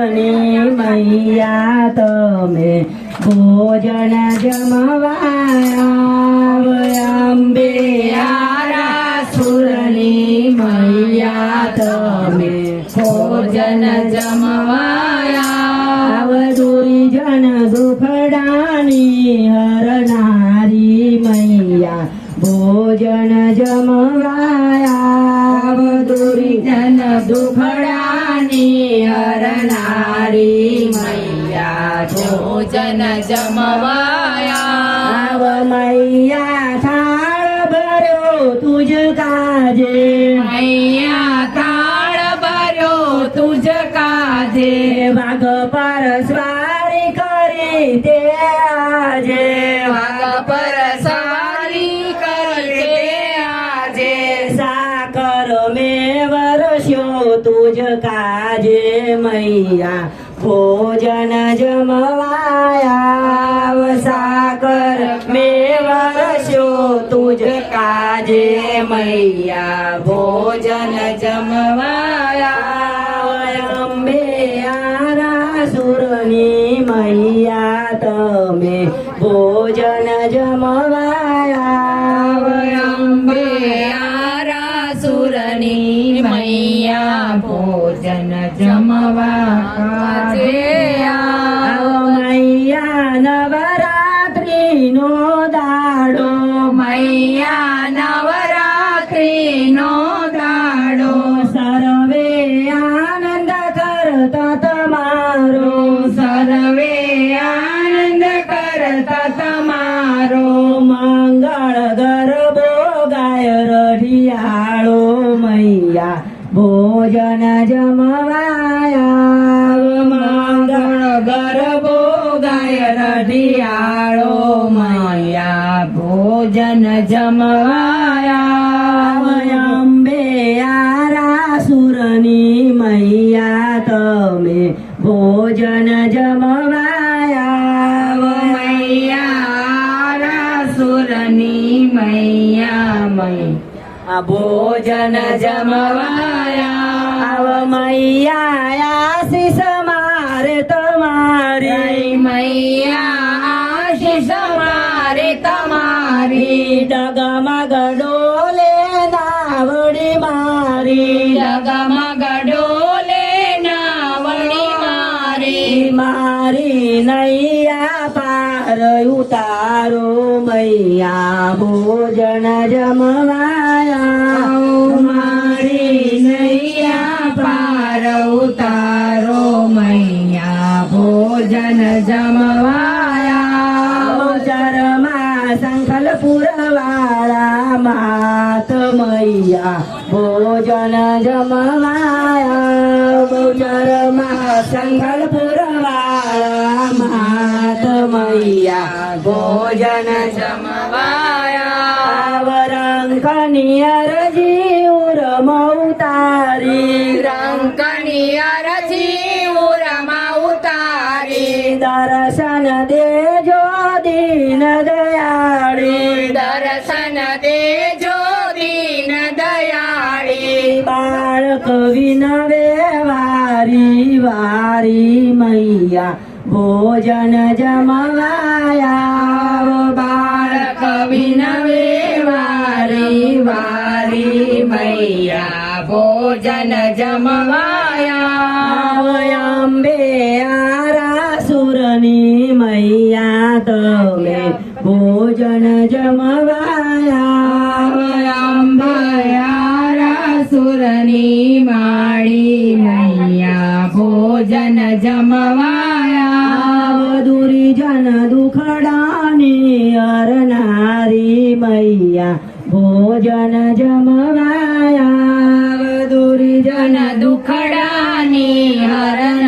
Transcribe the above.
સુરની મૈયા તમે ભોજન જમવા અંબે સુરની મૈયા તમે ભોજન જમવા વધુરી જન દુખડાની હરનારી મૈયા ભોજન જમવાયા. વધુરી જન દુખડાની હરનારી મૈયા ભોજન જમવાયા આવ મૈયા થાળ ભર્યો તુજ કાજે મૈયા થાળ ભર્યો તુજ કાજે વાઘ પર સ્વારી કરી તે આજે કાજે મૈયા, ભોજન જમવાયા સાકર મે વરસ્યો તુજ કાજે મૈયા, ભોજન જમવાયા, અંબે સુરની મૈયા, તમે ભોજન જમવાયા, અંબે મૈયા ભોજન જમવા કાજે આવો. મૈયા નવરાત્રિનો દાડો. મૈયા નવરાત્રિનો દાડો. સર્વે આનંદ કરતા તમારો. સર્વે આનંદ કરતા તમારો. મંગળ જમવાયા અંબે આરા સુરની મૈયા તમે ભોજન જમવાયા મૈયા સુરની મૈયા મૈ આ ભોજન જમવાયા મૈયા મારે તમારી ડગમગ ડોલે નાવડી મારી. જગમગ ડોલે નાવડી મારી. મારી નૈયા પાર ઉતારો મૈયા ભોજન જમવાયા. મારી નૈયા પાર ઉતારો મૈયા ભોજન જમવાયા. પુરવાળા માત મૈયા ભોજન જમવાયા બહુચરમાં સંખલ પુરવાળા માત મૈયા ભોજન જમવાયા. આવરંકની અરજી ઉરમ ઉતારી રંકની વારી મૈયા ભોજન જમવાયા. બાળક વિનવે વારી વારી મૈયા ભોજન જમવાયા. અંબે આરા સુરની મૈયા તમે ભોજન જમવાયા. અંબયારા સુરની માળી મૈયા ભોજન જમવાયા. દુરી જન દુખડાની અરનારી મૈયા. ભોજન જમવાયા. દુરી જન દુખડાની હરનારી